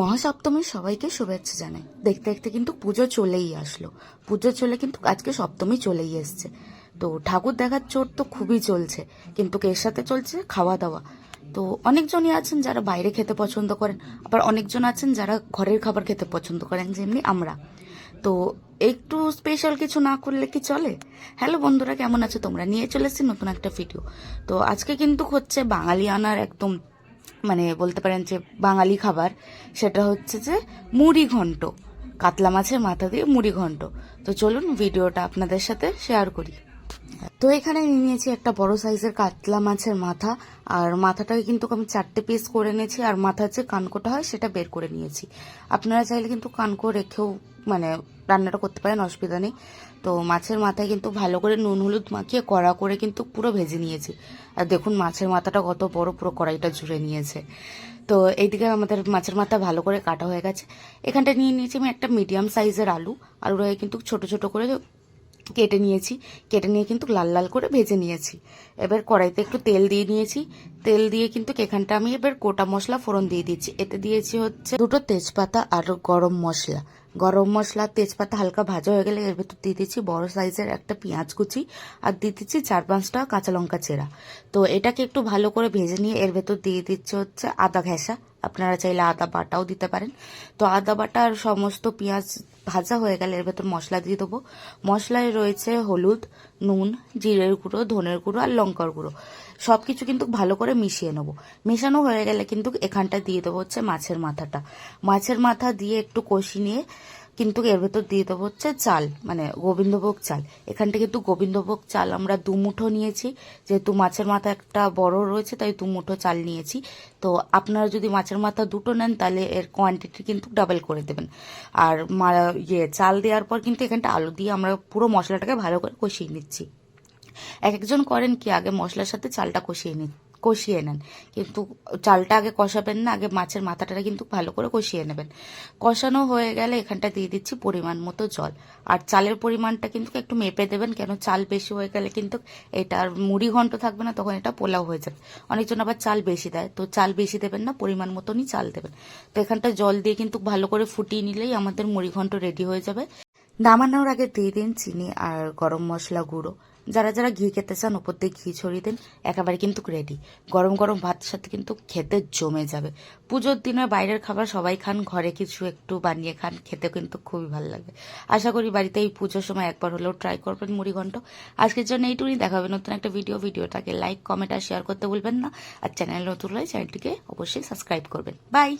মহাসপ্তমীর সবাইকে শুভেচ্ছা জানাই। দেখতে দেখতে কিন্তু পুজো চলেই আসলো। পুজো চলে কিন্তু আজকে সপ্তমী চলেই এসছে। তো ঠাকুর দেখার চোট তো খুবই চলছে, কিন্তু এর সাথে চলছে? খাওয়া দাওয়া তো অনেকজনই আছেন যারা বাইরে খেতে পছন্দ করেন, আবার অনেকজন আছেন যারা ঘরের খাবার খেতে পছন্দ করেন, যেমনি আমরা। তো একটু স্পেশাল কিছু না করলে কি চলে? হ্যালো বন্ধুরা, কেমন আছো? তোমরা নিয়ে চলে এসেছি নতুন একটা ভিডিও তো আজকে কিন্তু হচ্ছে বাঙালিয়ানার একদম মানে বলতে পারেন যে বাঙালি খাবার, সেটা হচ্ছে যে মুড়ি ঘন্ট। কাতলা মাছের মাথা দিয়ে মুড়ি ঘন্ট। তো চলুন ভিডিওটা আপনাদের সাথে শেয়ার করি। তো এখানে নিয়ে নিয়েছি একটা বড় সাইজের কাতলা মাছের মাথা, আর মাথাটাকে কিন্তু আমি চারটে পিস করে নিয়েছি, আর মাথার যে কানকোটা হয় সেটা বের করে নিয়েছি। আপনারা চাইলে কিন্তু কানকো রেখেও মানে রান্নাটা করতে পারেন, অসুবিধা নেই। তো মাছের মাথায় কিন্তু ভালো করে নুন হলুদ মাখিয়ে কড়া করে কিন্তু পুরো ভেজে নিয়েছি। আর দেখুন মাছের মাথাটা কত বড়, পুরো কড়াইটা জুড়ে নিয়েছে। তো এইদিকে আমাদের মাছের মাথা ভালো করে কাটা হয়ে গেছে। এখানটা নিয়ে নিয়েছি আমি একটা মিডিয়াম সাইজের আলু। আলুটাকে কিন্তু ছোট ছোট করে কেটে নিয়েছি। কেটে নিয়ে কিন্তু লাল লাল করে ভেজে নিয়েছি। এবার কড়াইতে একটু তেল দিয়ে নিয়েছি। তেল দিয়ে কিন্তু এখানটা আমি এবার কোটা মশলা ফোড়ন দিয়ে দিচ্ছি এতে দিয়েছি হচ্ছে দুটো তেজপাতা আর গরম মশলা। গরম মশলা, তেজপাতা, হালকা ভাজা হয়ে গেলে এর ভেতর দিয়ে দিচ্ছি বড় সাইজের একটা পেঁয়াজ কুচি আর দিয়ে দিচ্ছি চার পাঁচটা কাঁচা লঙ্কা চেরা। তো এটাকে একটু ভালো করে ভেজে নিয়ে এর ভেতর দিয়ে দিচ্ছে হচ্ছে আদা ঘেঁষা। আপনারা চাইলে আদা বাটাও দিতে পারেন। তো আদা বাটা আর সমস্ত পেঁয়াজ ভাজা হয়ে গেলে এর ভেতর মশলা দিয়ে দেবো। মশলায় রয়েছে হলুদ, নুন, জিরের গুঁড়ো, ধনের গুঁড়ো আর লঙ্কার গুঁড়ো। সব কিছু কিন্তু ভালো করে মিশিয়ে নেব। মেশানো হয়ে গেলে কিন্তু এখানটা দিয়ে দেবো হচ্ছে মাছের মাথাটা। মাছের মাথা দিয়ে একটু কষি নিয়ে কিন্তু এর ভেতর দিয়ে দেবো হচ্ছে চাল মানে গোবিন্দভোগ চাল। এখানটা কিন্তু গোবিন্দভোগ চাল আমরা দু মুঠো নিয়েছি। যেহেতু মাছের মাথা একটা বড় রয়েছে, তাই দু মুঠো চাল নিয়েছি। তো আপনারা যদি মাছের মাথা দুটো নেন, তাহলে এর কোয়ান্টিটি কিন্তু ডাবল করে দেবেন। আর ইয়ে চাল দেওয়ার পর কিন্তু এখানটা আলু দিয়ে আমরা পুরো মশলাটাকে ভালো করে কষিয়ে নিচ্ছি। এক একজন করেন কি, আগে মশলার সাথে চালটা কষিয়ে নিন কষিয়ে নেন। কিন্তু চালটা আগে কষাবেন না, আগে মাছের মাথাটা কিন্তু ভালো করে কষিয়ে নেবেন। কষানো হয়ে গেলে এখানটা দিয়ে দিচ্ছি পরিমাণ মতো জল। আর চালের পরিমাণটা কিন্তু একটু মেপে দেবেন, কেন চাল বেশি হয়ে গেলে কিন্তু এটা আর মুড়ি ঘন্ট থাকবে না, তখন এটা পোলাও হয়ে যাবে। অনেকজন আবার চাল বেশি দেয়, তো চাল বেশি দেবেন না, পরিমাণ মতনই চাল দেবেন। তো এখানটা জল দিয়ে কিন্তু ভালো করে ফুটিয়ে নিলেই আমাদের মুড়ি ঘন্ট রেডি হয়ে যাবে। নামানোর আগে দিয়ে দিন চিনি আর গরম মশলা গুঁড়ো। যারা যারা ঘি খেতে চান ওপর দিয়ে ঘি ছড়িয়ে দিন, একেবারে কিন্তু রেডি গরম গরম ভাতের সাথে কিন্তু খেতে জমে যাবে। পুজোর দিনে বাইরের খাবার সবাই খান, ঘরে কিছু একটু বানিয়ে খান খেতে কিন্তু খুবই ভালো লাগবে আশা করি বাড়িতে এই পুজোর সময় একবার হলেও ট্রাই করবেন মুড়ি ঘন্ট। আজকের জন্য এইটুকুই, দেখা হবে নতুন একটা ভিডিও ভিডিওটাকে লাইক কমেন্ট আর শেয়ার করতে ভুলবেন না। আর চ্যানেল নতুন হলে চ্যানেলটিকে অবশ্যই সাবস্ক্রাইব করবেন। বাই